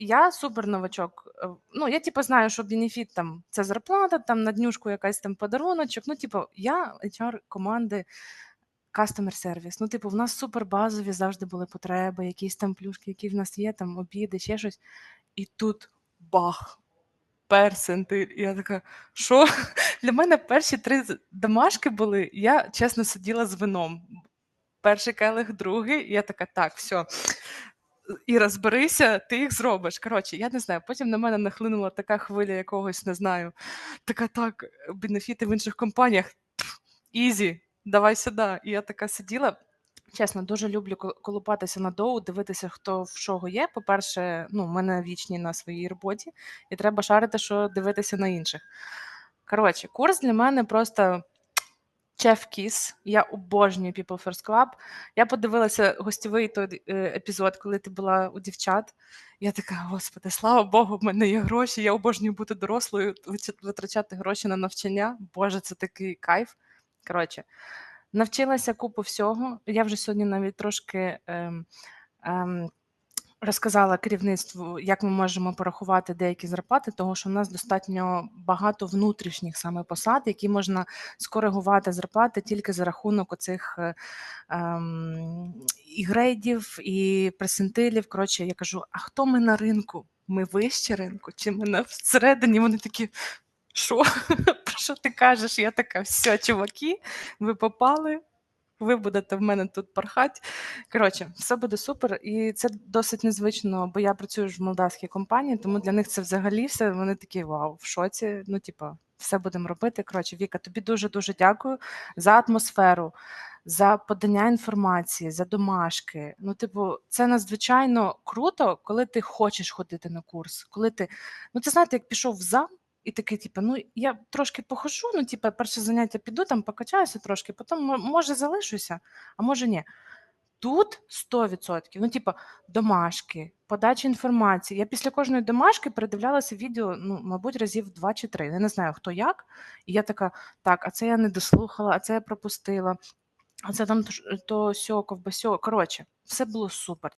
я супер новачок. Е, ну, я, типу, знаю, що бенефіт там це зарплата, там на днюшку якась там подаруночок. Ну, типу, я HR команди customer service. Ну, типу, в нас супер базові завжди були потреби, якісь там плюшки, які в нас є, там обіди, ще щось. І тут бах! Персентиль. Я така, що? Для мене перші три домашки були. Я чесно сиділа з вином. Перший келих, другий, і я така, так, все. І розберися, ти їх зробиш. Коротше, я не знаю. Потім на мене нахлинула така хвиля якогось, не знаю. Така так, бенефіти в інших компаніях. Ізі, давай сюди. І я така сиділа. Чесно, дуже люблю колупатися на доу, дивитися, хто в чого є. По-перше, ну, в мене вічні на своїй роботі, і треба шарити, що дивитися на інших. Коротше, курс для мене просто Чеф Кіс. Я обожнюю People First Club. Я подивилася гостєвий той е, епізод, коли ти була у дівчат. Я така, господи, слава Богу, в мене є гроші. Я обожнюю бути дорослою, витрачати гроші на навчання. Боже, це такий кайф. Коротше, навчилася купу всього. Я вже сьогодні навіть трошки. Ем, ем, Розказала керівництву, як ми можемо порахувати деякі зарплати, тому що в нас достатньо багато внутрішніх саме посад, які можна скоригувати зарплати тільки за рахунок оцих е, ем, і грейдів, і пресентилів. Коротше, я кажу: а хто ми на ринку? Ми вище ринку, чи ми на всередині? Вони такі. Що? Про що ти кажеш? Я така, все, чуваки, ви попали, ви будете в мене тут пархати. Коротше, все буде супер, і це досить незвично, бо я працюю ж в молдавській компанії, тому для них це взагалі все. Вони такі вау, в шоці. Ну, типа, все будемо робити. Коротше, Віка, тобі дуже дуже дякую за атмосферу, за подання інформації, за домашки. Ну, типу, це надзвичайно круто, коли ти хочеш ходити на курс. Коли ти, ну ти знаєте, як пішов в зал. І такий, типу, ну я трошки похожу, ну, типу, перше заняття піду, там покачаюся трошки, потім може залишуся, а може ні. Тут 100%. Ну, типа, домашки, подача інформації. Я після кожної домашки передивлялася відео, ну, мабуть, разів два чи три. Я не знаю, хто як. І я така, так, а це я не дослухала, а це я пропустила, а це там то сьо, ковбасьо. Коротше, все було супер.